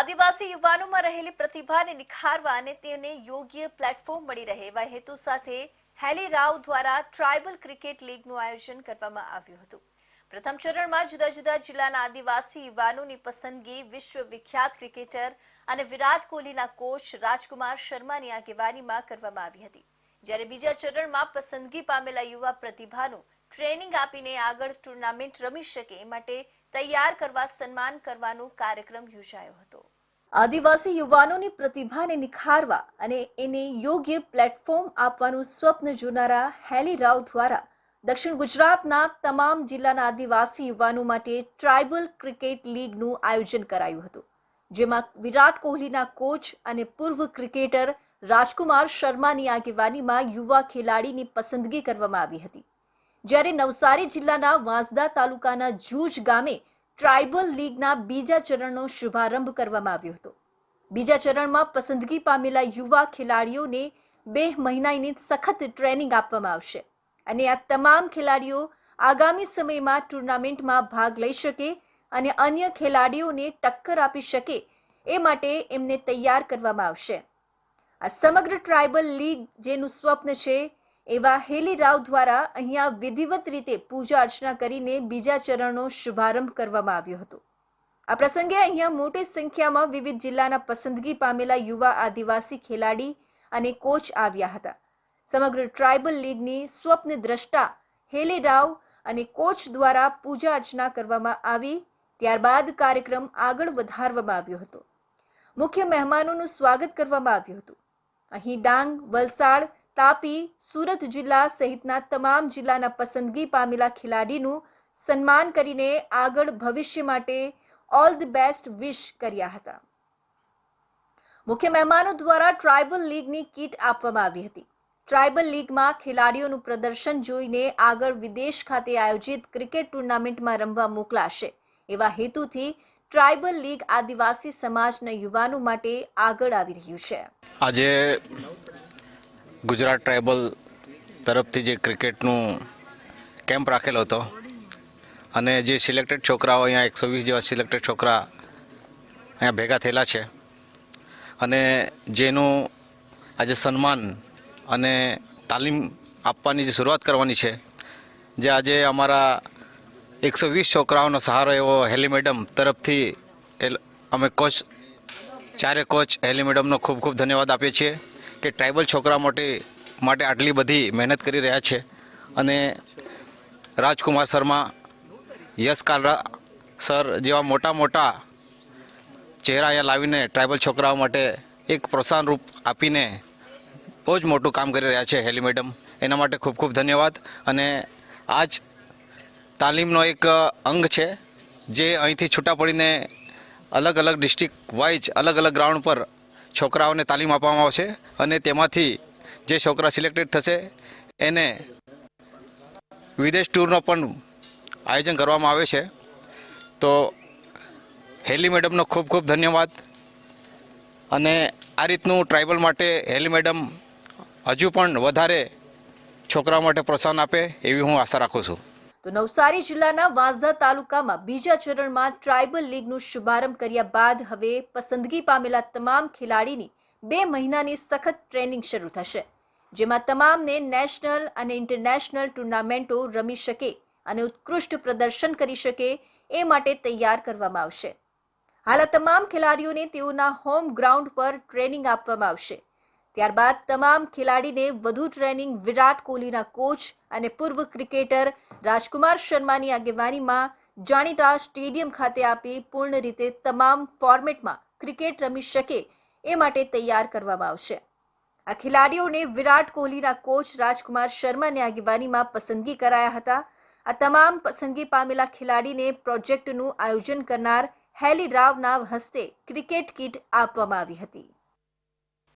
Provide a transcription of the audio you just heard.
આદિવાસી યુવાનોમાં રહેલી પ્રતિભાને નિખારવા અને તેને યોગ્ય પ્લેટફોર્મ મળી રહે એવા હેતુ સાથે હેલી રાવ દ્વારા ટ્રાઇબલ ક્રિકેટ લીગનું આયોજન કરવામાં આવ્યું હતું. પ્રથમ ચરણમાં જુદા જુદા જિલ્લાના આદિવાસી યુવાનોની પસંદગી વિશ્વ વિખ્યાત ક્રિકેટર અને વિરાટ કોહલીના કોચ રાજકુમાર શર્માની આગેવાનીમાં કરવામાં આવી હતી. જ્યારે બીજા ચરણમાં પસંદગી પામેલા યુવા પ્રતિભાનું ટ્રેનિંગ આપીને આગળ ટુર્નામેન્ટ રમી શકે એ માટે તૈયાર કરવા સન્માન કરવાનો કાર્યક્રમ યોજાયો હતો. આદિવાસી યુવાનોની પ્રતિભાને નિખારવા અને એને યોગ્ય પ્લેટફોર્મ આપવાનું સ્વપ્ન જોનારા હેલી રાવ દ્વારા દક્ષિણ ગુજરાતના તમામ જિલ્લાના આદિવાસી યુવાનો માટે ટ્રાઇબલ ક્રિકેટ લીગનું આયોજન કરાયું હતું, જેમાં વિરાટ કોહલીના કોચ અને પૂર્વ ક્રિકેટર રાજકુમાર શર્માની આગેવાનીમાં યુવા ખેલાડીની પસંદગી કરવામાં આવી હતી. જ્યારે નવસારી જિલ્લાના વાંસદા તાલુકાના જૂજ ગામે ટ્રાઇબલ લીગના બીજા ચરણનો શુભારંભ કરવામાં આવ્યો હતો. બીજા ચરણમાં પસંદગી પામેલા યુવા ખેલાડીઓને બે મહિનાની સખત ટ્રેનિંગ આપવામાં આવશે અને આ તમામ ખેલાડીઓ આગામી સમયમાં ટુર્નામેન્ટમાં ભાગ લઈ શકે અને અન્ય ખેલાડીઓને ટક્કર આપી શકે એ માટે એમને તૈયાર કરવામાં આવશે. આ સમગ્ર ટ્રાઇબલ લીગ જેનું સ્વપ્ન છે એવા હેલી રાવ દ્વારા અહીંયા વિધિવત રીતે પૂજા અર્ચના કરીને બીજા ચરણનો શુભારંભ કરવામાં આવ્યો હતો. આ પ્રસંગે અહીંયા મોટી સંખ્યામાં વિવિધ જિલ્લાના પસંદગી પામેલા યુવા આદિવાસી ખેલાડી અને કોચ આવ્યા હતા. સમગ્ર ટ્રાઇબલ લીગની સ્વપ્ન દ્રષ્ટા હેલી રાવ અને કોચ દ્વારા પૂજા અર્ચના કરવામાં આવી, ત્યારબાદ કાર્યક્રમ આગળ વધારવામાં આવ્યો હતો. મુખ્ય મહેમાનોનું સ્વાગત કરવામાં આવ્યું હતું. અહીં ડાંગ, વલસાડ તાપી સુરત જિલ્લા સહિતના તમામ જિલ્લાના પસંદગી પામેલા ખેલાડીનું સન્માન કરીને આગળ ભવિષ્ય માટે ઓલ ધ બેસ્ટ વિશ કર્યા હતા. મુખ્ય મહેમાનો દ્વારા ટ્રાઇબલ લીગની કીટ આપવામાં આવી હતી. ટ્રાઇબલ લીગમાં ખેલાડીઓનું પ્રદર્શન જોઈને આગળ વિદેશ ખાતે આયોજિત ક્રિકેટ ટુર્નામેન્ટમાં રમવા મોકલાશે. એવા હેતુથી ટ્રાઇબલ લીગ આદિવાસી સમાજના યુવાનો માટે આગળ આવી રહ્યું છે. આજે ગુજરાત ટ્રાઇબલ તરફથી જે ક્રિકેટનું કેમ્પ રાખેલો હતો અને જે સિલેક્ટેડ છોકરાઓ અહીંયા એકસો વીસ જેવા સિલેક્ટેડ છોકરા અહીંયા ભેગા થયેલા છે અને જેનું આજે સન્માન અને તાલીમ આપવાની જે શરૂઆત કરવાની છે, જે આજે અમારા એકસો વીસ છોકરાઓનો સહારો એવો હેલી મેડમ તરફથી અમે કોચ ચારે કોચ હેલી મેડમનો ખૂબ ખૂબ ધન્યવાદ આપીએ છીએ. કે ટ્રાઇબલ છોકરા માટે માટે આટલી બધી મહેનત કરી રહ્યા છે. અને રાજકુમાર શર્મા, યશ કાલરા સર જેવા મોટા મોટા ચહેરા અહીંયા લાવીને ટ્રાઇબલ છોકરાઓ માટે એક પ્રોત્સાહન રૂપ આપીને બહુ જ મોટું કામ કરી રહ્યા છે હેલી મેડમ. એના માટે ખૂબ ખૂબ ધન્યવાદ. અને આ જ તાલીમનો એક અંગ છે જે અહીંથી છૂટા પડીને અલગ અલગ ડિસ્ટ્રિક્ટ વાઇઝ અલગ અલગ ગ્રાઉન્ડ પર છોકરાઓને તાલીમ આપવામાં આવશે અને તેમાંથી જે છોકરા સિલેક્ટેડ થશે, એને વિદેશ ટૂરનો પણ આયોજન કરવામાં આવે છે. તો હેલી મેડમનો ખૂબ ખૂબ ધન્યવાદ. અને આ રીતનું ટ્રાઇબલ માટે હેલી મેડમ હજુ પણ વધારે છોકરાઓ માટે પ્રોત્સાહન આપે એવી હું આશા રાખું છું. તો નવસારી જિલ્લાના વાંસદા તાલુકામાં બીજા ચરણમાં ટ્રાઇબલ લીગનું શુભારંભ કર્યા બાદ હવે પસંદગી પામેલા તમામ ખેલાડીની બે મહિનાની સખત ટ્રેનિંગ શરૂ થશે, જેમાં તમામને નેશનલ અને ઇન્ટરનેશનલ ટુર્નામેન્ટો રમી શકે અને ઉત્કૃષ્ટ પ્રદર્શન કરી શકે એ માટે તૈયાર કરવામાં આવશે. હાલ તમામ ખેલાડીઓને તેઓના હોમ ગ્રાઉન્ડ પર ટ્રેનિંગ આપવામાં આવશે. ત્યારબાદ તમામ ખેલાડીને વધુ ટ્રેનિંગ વિરાટ કોહલીના કોચ અને પૂર્વ ક્રિકેટર રાજકુમાર શર્માની આગેવાનીમાં જાણીતા સ્ટેડિયમ ખાતે આપી પૂર્ણ રીતે તમામ ફોર્મેટમાં ક્રિકેટ રમી શકે એ માટે તૈયાર કરવામાં આવશે. આ ખેલાડીઓને વિરાટ કોહલીના કોચ રાજકુમાર શર્માની આગેવાનીમાં પસંદગી કરાયા હતા. આ તમામ પસંદગી પામેલા ખેલાડીને પ્રોજેક્ટનું આયોજન કરનાર હેલી રાવના હસ્તે ક્રિકેટ કિટ આપવામાં આવી હતી.